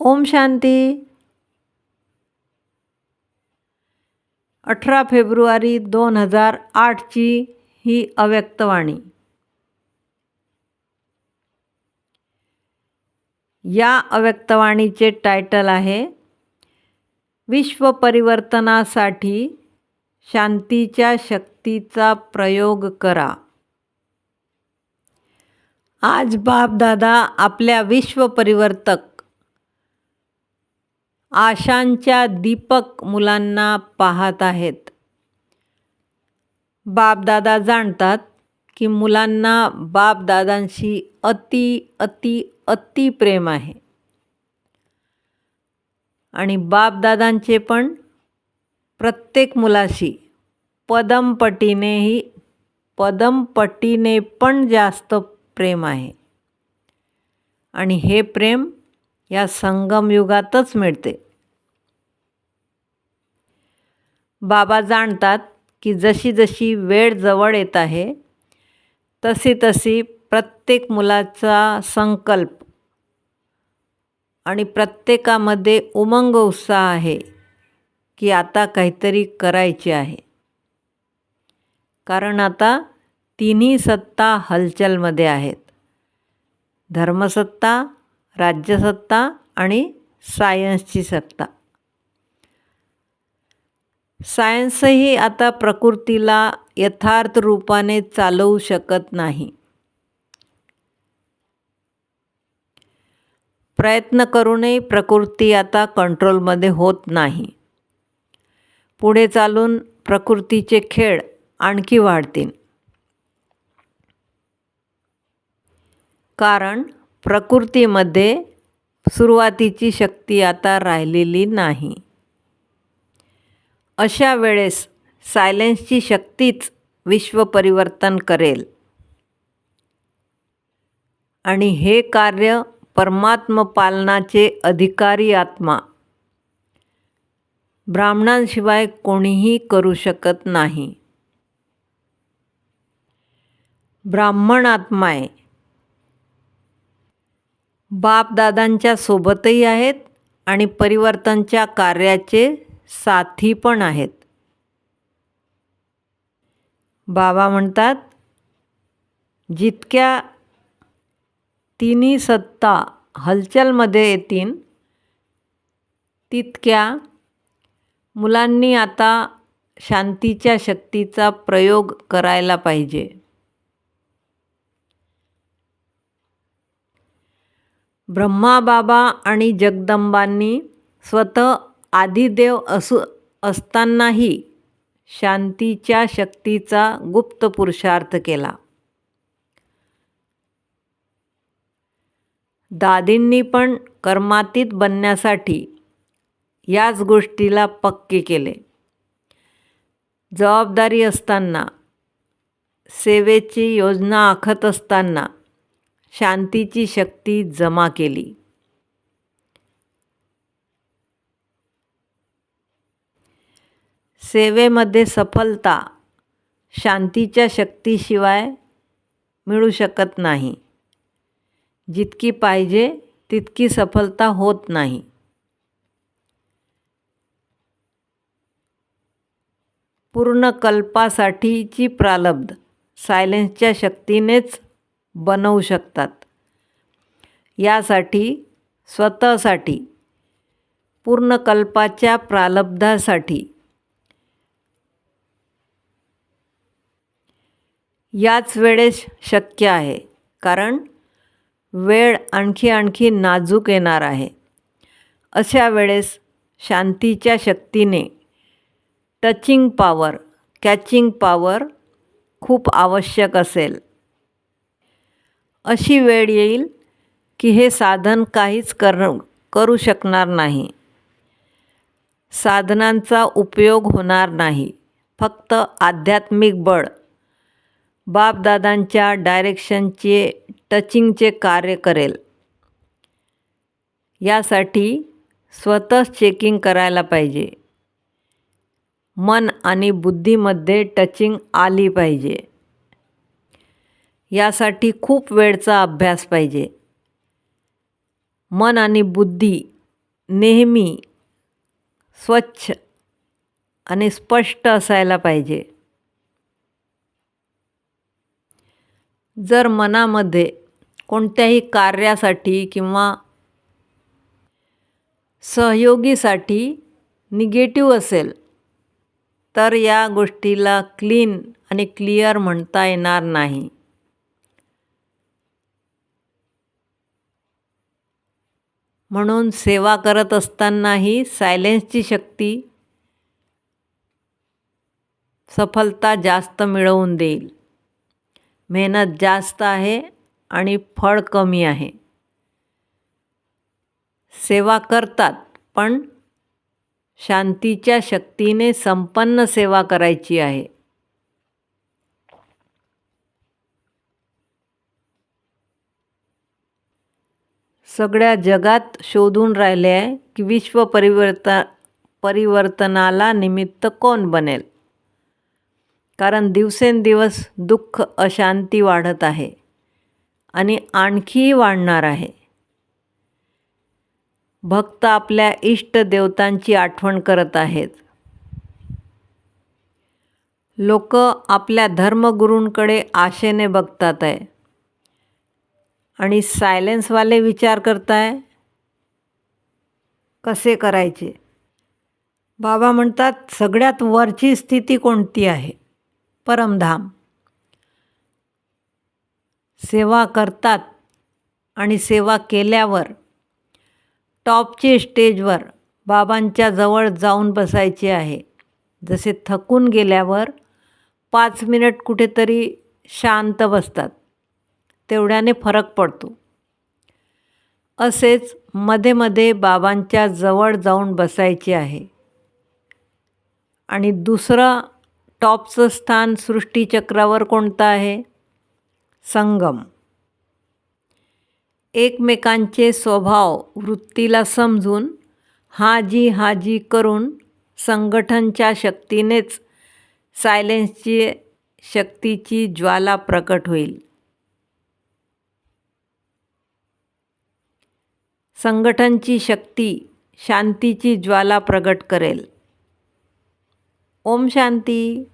ओम शांती. अठरा फेब्रुवारी दोन हजार आठची ही अव्यक्तवाणी या अव्यक्तवाणीचे टायटल आहे विश्व परिवर्तनासाठी शांतीच्या शक्तीचा प्रयोग करा. आज बापदादा आपल्या विश्व परिवर्तक आशांच्या दीपक मुलांना पाहत आहेत. बापदादा जाणतात की मुलांना बापदादांशी अति अति अति प्रेम आहे. आणि बापदादांचे पण प्रत्येक मुलाशी पदमपटीनेही पदमपटीने पण जास्त प्रेम आहे. आणि हे प्रेम या संगमयुगातच मिळते. बाबा जाणतात की जशी जशी वेळ जवळ येत आहे तशी तशी प्रत्येक मुलाचा संकल्प आणि प्रत्येकामध्ये उमंग उत्साह आहे की आता काहीतरी करायचे आहे. कारण आता तिन्ही सत्ता हलचलमध्ये आहेत. धर्मसत्ता राज्यसत्ता आणि सायन्सची सत्ता. सायन्सही आता प्रकृतीला यथार्थ रूपाने चालवू शकत नाही. प्रयत्न करूनही प्रकृती आता कंट्रोलमध्ये होत नाही. पुढे चालून प्रकृतीचे खेळ आणखी वाढतील. कारण प्रकृतीमध्ये सुरुवातीची शक्ती आता राहिलेली नाही. अशा वेळेस सायलेन्सची शक्तीच विश्व परिवर्तन करेल. आणि हे कार्य परमात्म पालनाचे अधिकारी आत्मा. ब्राह्मणांशिवाय कोणीही करू शकत नाही. ब्राह्मण आत्मा आहे बापदादांच्या सोबतही आहेत आणि परिवर्तनच्या कार्याचे साथी पण आहेत. बाबा म्हणतात जितक्या तिन्ही सत्ता हलचलमध्ये येतील तितक्या मुलांनी आता शांतीच्या शक्तीचा प्रयोग करायला पाहिजे. ब्रह्माबाबा आणि जगदंबांनी स्वतः आदिदेव असू असतानाही शांतीच्या शक्तीचा गुप्त पुरुषार्थ केला. दादींनी पण कर्मातीत बनण्यासाठी याच गोष्टीला पक्के केले. जबाबदारी असताना सेवेची योजना आखत असताना शांतीची शक्ती जमा केली. सेवेमध्ये सफलता शांतीच्या शक्तीशिवाय मिळू शकत नाही. जितकी पाहिजे तितकी सफलता होत नाही. पूर्ण कल्पासाठीची प्रालब्ध सायलेन्सच्या शक्तीनेच बनवू शकतात. यासाठी स्वतःसाठी पूर्णकल्पाच्या प्रालब्धासाठी याच वेळेस शक्य आहे. कारण वेळ आणखी आणखी नाजूक येणार आहे. अशा वेळेस शांतीच्या शक्तीने टचिंग पॉवर कॅचिंग पॉवर खूप आवश्यक असेल. अशी वेळ येईल की हे साधन काहीच कर करू शकणार नाही. साधनांचा उपयोग होणार नाही. फक्त आध्यात्मिक बळ. बापदादांच्या डायरेक्शनचे टचिंगचे कार्य करेल. यासाठी स्वतःच चेकिंग करायला पाहिजे. मन आणि बुद्धीमध्ये टचिंग आली पाहिजे. यासाठी खूप वेळचा अभ्यास पाहिजे. मन आणि बुद्धी नेहमी स्वच्छ आणि स्पष्ट असायला पाहिजे. जर मनामध्ये कोणत्याही कार्यासाठी किंवा सहयोगीसाठी निगेटिव्ह असेल तर या गोष्टीला क्लीन आणि क्लिअर म्हणता येणार नाही. म्हणून सेवा करत असतानाही सायलेन्सची शक्ती सफलता जास्त मिळवून देईल. मेहनत जास्त आहे आणि फळ कमी आहे. सेवा करतात पण शांतीच्या शक्तीने संपन्न सेवा करायची आहे. सगळ्या जगात शोधून राहिले आहे की विश्व परिवर्तन परिवर्तनाला निमित्त कोण बनेल? कारण दिवसेंदिवस दुःख अशांती वाढत आहे आणि आणखीही वाढणार आहे. भक्त आपल्या इष्टदेवतांची आठवण करत आहेत. लोक आपल्या धर्मगुरूंकडे आशेने बघतात आहे. आणि सायलेन्सवाले विचार करताय कसे करायचे? बाबा म्हणतात सगळ्यात वरची स्थिती कोणती आहे? परमधाम. सेवा करतात आणि सेवा केल्यावर टॉपचे स्टेजवर बाबांच्या जवळ जाऊन बसायचे आहे. जसे थकून गेल्यावर पाच मिनिट कुठेतरी शांत बसतात. तेवढ्याने फरक पडतो. असेच मध्ये मध्ये बाबांच्या जवळ जाऊन बसायचे आहे. आणि दुसरं टॉपचं स्थान सृष्टीचक्रावर कोणतं आहे? संगम. एकमेकांचे स्वभाव वृत्तीला समजून हाजी हाजी करून संगठनच्या शक्तीनेच सायलेन्सची शक्तीची ज्वाला प्रकट होईल. संघटनची शक्ती शांतीची ज्वाला प्रगट करेल. ओम शांती.